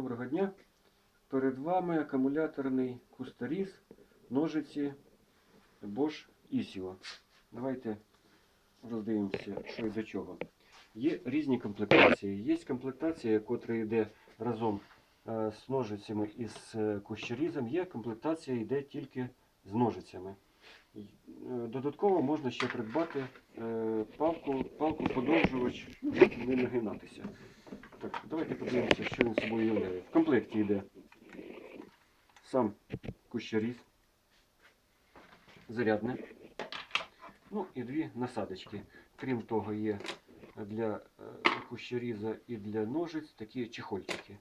Доброго дня. Перед вами акумуляторний кустаріз, ножиці Bosch Isio. Давайте роздивимося, що і до чого. Є різні комплектації. Є комплектація, яка йде разом е, з ножицями і з е, кущерізом. Є комплектація, йде тільки з ножицями. Е, Додатково можна ще придбати палку, палку подовжувач, щоб не нагинатися. Так, давайте подивимося, що він собою являє. В комплекті йде сам кущеріз, зарядне. Ну і дві насадочки. Крім того, є для е, кущеріза і для ножиць такі чехольчики.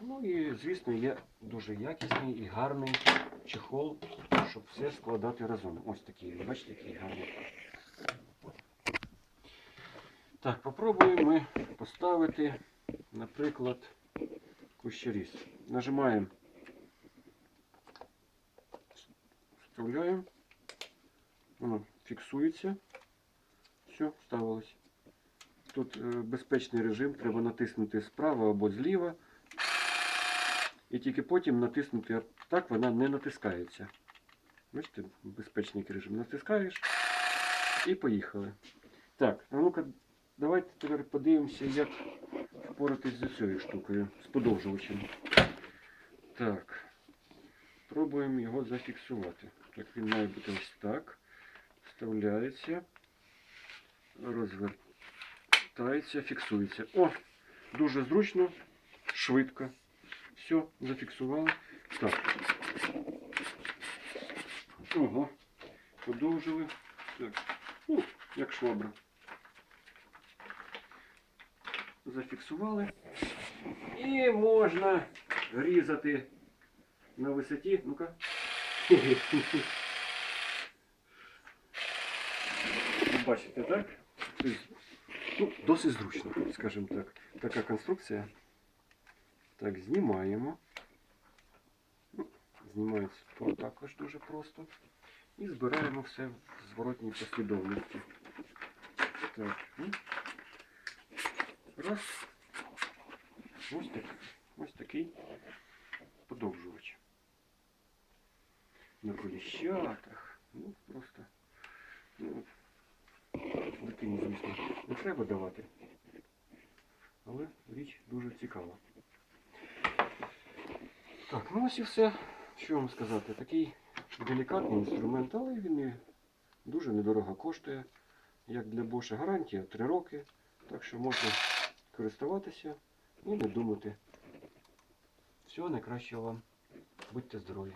Ну і, звісно, є дуже якісний і гарний чехол, щоб все складати разом. Ось такий, бачите, який гарний. Так, попробуємо ми поставити, наприклад, кущеріз. Нажимаємо, вставляємо, воно фіксується. Все, ставилось. Тут е, безпечний режим, треба натиснути справа або зліва. І тільки потім натиснути так, вона не натискається. Бачите, безпечний режим. Натискаєш і поїхали. Так, а ну-ка, давайте тепер подивимося, як впоратись з цією штукою, з подовжувачем. Так. Пробуємо його зафіксувати. Так, він має бути ось так. Вставляється, розвертається, фіксується. О! Дуже зручно, швидко. Все, зафіксували. Так. Ого. Подовжили. Так. Ну, як швабра. Зафіксували. І можна різати на висоті. Ну-ка. Бачите, так? Тобто, Ну, досить зручно, скажімо так. Така конструкція. Так, знімаємо. Ну, Знімається то також дуже просто. І збираємо все в зворотній послідовності. Так. Раз. Ось, так, ось такий подовжувач. На коліщатах. Ну, просто. Ну, дитині, звісно, не треба давати. Але річ дуже цікава. Так, ну ось і все. Що вам сказати? Такий делікатний інструмент, але він і дуже недорого коштує. Як для Боша гарантія 3 роки. Так що можна користуватися і не думати. Всього найкращого вам. Будьте здорові!